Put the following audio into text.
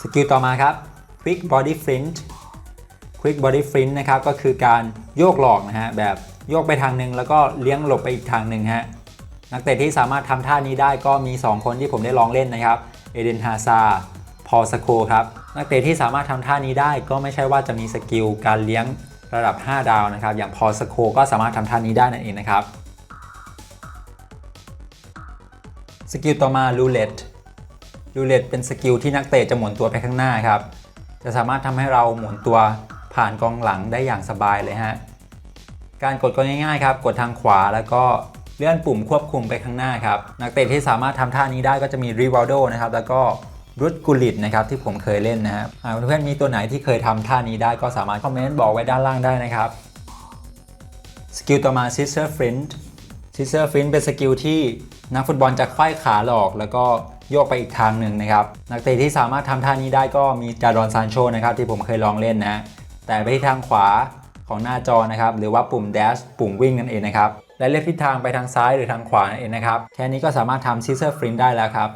สกิลต่อมาครับ Quick Body Flint Quick Body Flint นะครับก็คือการโยกหลอกนะฮะแบบโยกไปทางหนึ่งแล้วก็เลี้ยงหลบไปอีกทางหนึ่งฮะนักเตะที่สามารถทำท่านี้ได้ก็มี 2 คนที่ผมได้ลองเล่นนะครับเอเดนฮาซาพอสโคครับนักเตะที่สามารถทำท่านี้ได้ก็ไม่ใช่ว่าจะมีสกิลการเลี้ยงระดับ 5 ดาวนะครับ อย่างพอสโคก็สามารถทำท่านี้ได้นั่นเองนะครับสกิลต่อมาลูเลต รูเล็ตเป็นสกิลที่นักเตะจะหมุนตัวไปข้างหน้าครับ จะสามารถทำให้เราหมุนตัวผ่านกองหลังได้อย่างสบายเลยฮะ การกดก็ง่ายๆครับ กดทางขวาแล้วก็เลื่อนปุ่มควบคุมไปข้างหน้าครับ นักเตะที่สามารถทำท่านี้ได้ก็จะมีริวัลโดนะครับ แล้วก็รุดกุลิตนะครับที่ผมเคยเล่นนะครับหากเพื่อนๆมีตัวไหนที่เคยทำท่านี้ได้ก็สามารถคอมเมนต์บอกไว้ด้านล่างได้นะครับ สกิลต่อมา Scissor Flint Scissor Flint เป็นสกิลที่นักฟุตบอลจะไขว้ขาหลอกแล้วก็ โยกไปอีกทางหนึ่งนะครับ นักเตะที่สามารถทำท่านี้ได้ก็มีจาดอนซานโชนะครับที่ผมเคยลองเล่นนะ แต่ไปที่ทางขวาของหน้าจอนะครับหรือว่าปุ่ม dash ปุ่มวิ่งนั่นเองนะครับและเลือกทิศทางไปทางซ้ายหรือทางขวานั่นเองนะครับแค่นี้ก็สามารถทำซีเซอร์ฟรินได้แล้วครับ